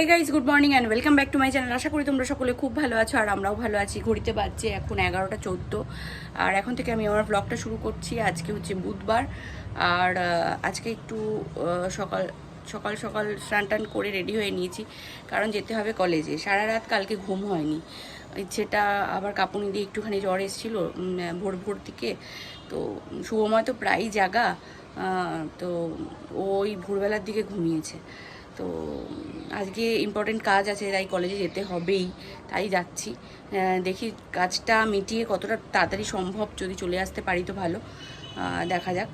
এই guys good morning and welcome back to my channel আশা করি তোমরা সকলে খুব ভালো আছো আর আমরাও ভালো আছি। ঘড়িতে বাজছে এখন এগারোটা চোদ্দ। আর এখন থেকে আমি আমার ব্লগটা শুরু করছি। আজকে হচ্ছে বুধবার। আর আজকে একটু সকাল সকাল সকাল স্নান টান করে রেডি হয়ে নিয়েছি। কারণ যেতে হবে কলেজে। সারা রাত কালকে ঘুম হয়নি। ইচ্ছেটা আবার কাঁপুনি দিয়ে একটুখানি জ্বর এসেছিল ভোর ভোর দিকে। তো শুভময় তো প্রায়ই জাগা। তো ওই ভোরবেলার দিকে ঘুমিয়েছে। তো আজকে ইম্পর্টেন্ট কাজ আছে, তাই কলেজে যেতে হবেই, তাই যাচ্ছি। দেখি কাজটা মিটিয়ে কতটা তাড়াতাড়ি সম্ভব যদি চলে আসতে পারি তো ভালো। দেখা যাক।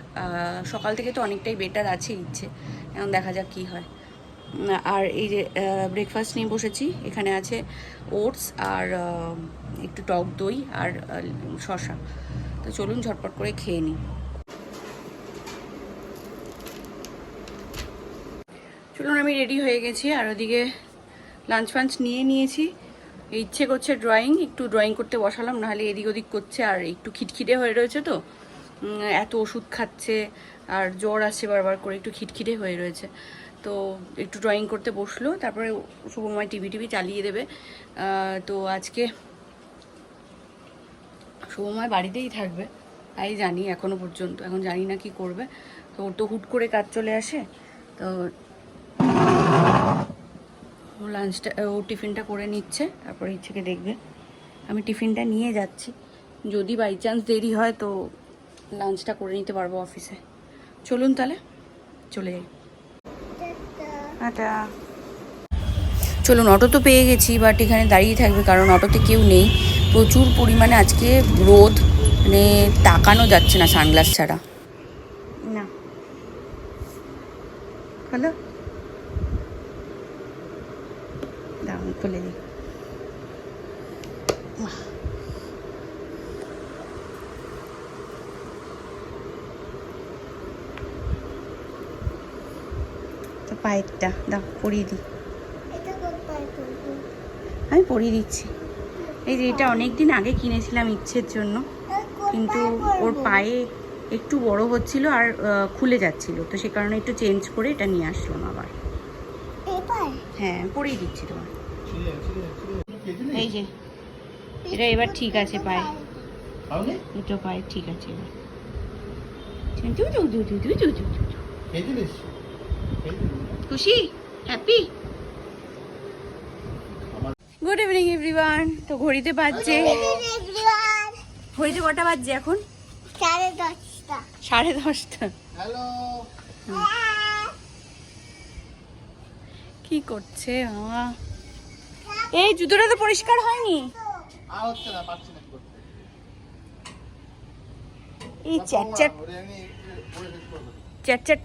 সকাল থেকে তো অনেকটাই বেটার আছে ইচ্ছে। এখন দেখা যাক কি হয়। আর এই যে ব্রেকফাস্ট নিয়ে বসেছি, এখানে আছে ওটস আর একটু টক দই আর শসা। তো চলুন ঝটপট করে খেয়ে নিই। চলুন, আমি রেডি হয়ে গেছি। আর ওদিকে লাঞ্চ ফাঞ্চ নিয়ে নিয়েছি। ইচ্ছে করছে ড্রয়িং একটু ড্রয়িং করতে বসালাম, নাহলে এদিক ওদিক করছে, আর একটু খিটখিটে হয়ে রয়েছে তো। এত ওষুধ খাচ্ছে, আর জ্বর আসছে বারবার করে, একটু খিটখিটে হয়ে রয়েছে। তো একটু ড্রয়িং করতে বসল, তারপরে শুভময় টিভি টিভি চালিয়ে দেবে। তো আজকে শুভময় বাড়িতেই থাকবে, তাই জানি এখনও পর্যন্ত, এখন জানি না কি করবে। তো ওর তো হুট করে কাজ চলে আসে, তো লাঞ্চটা ও টিফিনটা করে নিচ্ছে, তারপরে ইচ্ছেকে দেখবে। আমি টিফিনটা নিয়ে যাচ্ছি। যদি বাই চান্স দেরি হয় তো লাঞ্চটা করে নিতে পারব অফিসে চলুন তাহলে, চলে যাই। আটা চলুন অটো তো পেয়ে গেছি বাট এখানে দাঁড়িয়ে থাকবে, কারণ অটোতে কেউ নেই। প্রচুর পরিমাণে আজকে রোদ মানে তাকানো যাচ্ছে না, সানগ্লাস ছাড়া। না। হ্যালো? খুলে দিই। তো পায়েরটা দাও পরিয়ে দিই। আমি পরিয়ে দিচ্ছি। এই যে এটা অনেক দিন আগে কিনেছিলাম ইচ্ছের জন্য কিন্তু ওর পায়ে একটু বড় হচ্ছিল আর খুলে যাচ্ছিল। তো সে কারণে একটু চেঞ্জ করে এটা নিয়ে আসলাম আবার। হ্যাঁ পরিয়ে দিচ্ছি তোমার এই যে এটা এবার ঠিক আছে পায়ে। দুটো পায়ে ঠিক আছে এবার। খুশি? হ্যাপি গুড তো ঘড়িতে বাজছে। বাজছে এখন? সাড়ে দশটা। কি করছে মামা এই জুতোটা তো পরিষ্কার হয়নি। আর হচ্ছে না পারছি না এই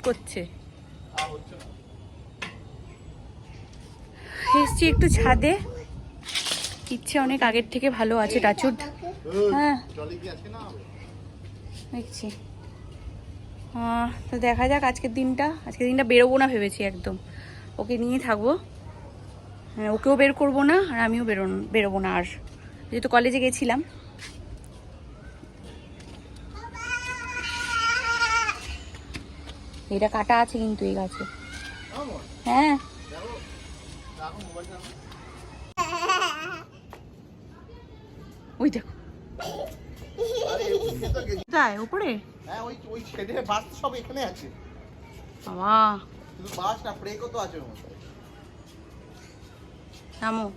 করছে। এসছি একটু ছাদে। ইচ্ছে অনেক আগের থেকে ভালো আছে টাচুট হ্যাঁ। দেখছি। তো দেখা যাক আজকের দিনটা। আজকের দিনটা বেরোবো না ভেবেছি একদম। ওকে নিয়ে থাকব। ওকেও বের করব না আর আমিও বেরোন বেরোবো না আর যেহেতু কলেজে গেছিলাম। এটা কাটা আছে কিন্তু এই গাছে। হ্যাঁ। ওই দেখো। উপরে হ্যাঁ ওই ওই ছেড়ে বাস সব এখানে আছে। বাবা। বাস না ব্রেকও তো আছে ওর মধ্যে। থামো।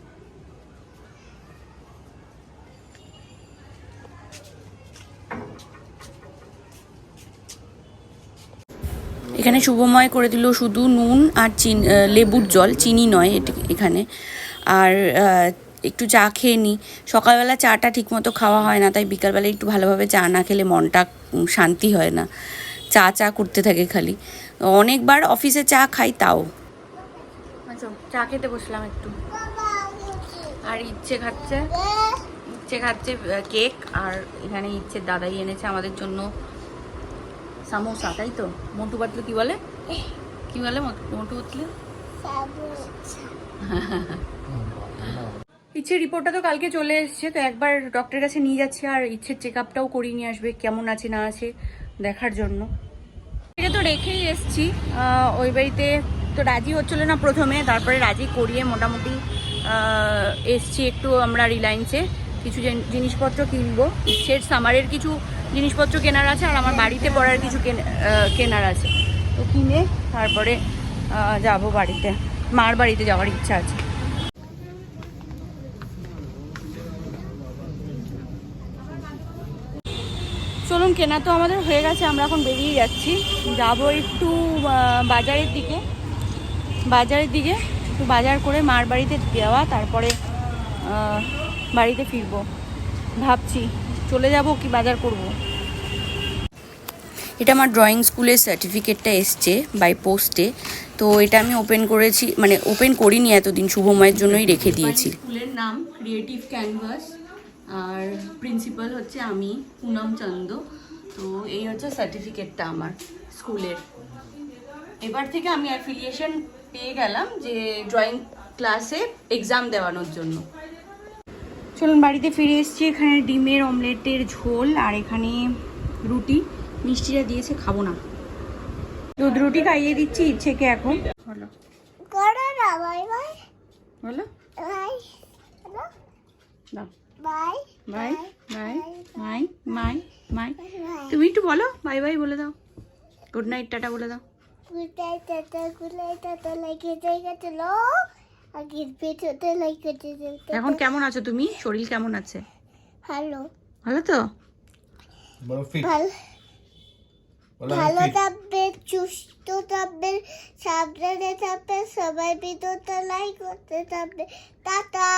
এখানে শুভময় করে দিল শুধু নুন আর চিন লেবুর জল, চিনি নয় এটি- এখানে। আর একটু চা খেয়ে নিই সকালবেলা চাটা ঠিকমতো খাওয়া হয় না, তাই বিকালবেলা একটু ভালোভাবে চা না খেলে মনটা শান্তি হয় না। চা চা করতে থাকে খালি। অনেকবার অফিসে চা খাই তাও। আচ্ছা চা খেতে বসলাম একটু। আর ইচ্ছে খাচ্ছে। ইচ্ছে খাচ্ছে কেক আর এখানে ইচ্ছে দাদাই এনেছে আমাদের জন্য সামোসা তাই তো? মোটু পাতলু কি বলে? কি বলে মোটু পাতলু ইচ্ছের রিপোর্টটা তো কালকে চলে এসেছে তো একবার ডক্টরের কাছে নিয়ে যাচ্ছে আর ইচ্ছের চেক আপটাও করিয়ে নিয়ে আসবে কেমন আছে না আছে দেখার জন্য। এটা তো রেখেই এসছি ওই বাড়িতে তো রাজি হচ্ছিল না প্রথমে, তারপরে রাজি করিয়ে মোটামুটি এসছি একটু আমরা রিলায়েন্সে। কিছু জিনিসপত্র কিনবো। ইচ্ছের সামারের কিছু জিনিসপত্র কেনার আছে, আর আমার বাড়িতে পড়ার কিছু কেন- কেনার আছে। তো কিনে তারপরে যাব বাড়িতে। মার বাড়িতে যাওয়ার ইচ্ছা আছে। চলুন, কেনা তো আমাদের হয়ে গেছে, আমরা এখন বেরিয়ে যাচ্ছি। যাব একটু বাজারের দিকে। বাজারের দিকে একটু বাজার করে মার বাড়িতে যাওয়া তারপরে বাড়িতে ফিরবো। ভাবছি চলে যাব কি বাজার করব? এটা আমার ড্রয়িং স্কুলের সার্টিফিকেটটা এসছে বাই পোস্টে তো এটা আমি ওপেন করেছি মানে ওপেন করিনি এতদিন শুভময়ের জন্যই রেখে দিয়েছি। স্কুলের নাম ক্রিয়েটিভ ক্যানভাস আর প্রিন্সিপাল হচ্ছে আমি পুনম চন্দ। তো এই হচ্ছে সার্টিফিকেটটা আমার স্কুলের এবার থেকে আমি অ্যাফিলিয়েশন পেয়ে গেলাম যে ড্রয়িং ক্লাসে এক্সাম দেওয়ানোর জন্য। চলুন বাড়িতে ফিরে এসেছি এখানে ডিমের অমলেটের ঝোল আর এখানে রুটি। মিষ্টিটা দিয়েছে খাব না। দুধ রুটি খাইয়ে দিচ্ছি ইচ্ছেকে এখন। হলো করো না বাই বাই। হলো বাই। দাও। Bye bye bye. Bye bye bye. Bye. তুমি একটু বলো বাই বাই বলে দাও। গুড নাইট টাটা বলে দাও। গুলাই টাটা গুলাই টাটা লাগে জায়গা চলো আগের পেছোতে লাগে এখন কেমন আছো তুমি? শরীর কেমন আছে? ভালো। ভালো তো? ফিট। ভালো ভালো ফিট। থাকবেন সুস্থ থাকবেন সাবধানে থাকবেন সবাই ভিডিওটা লাইক করতে থাকবে টাটা!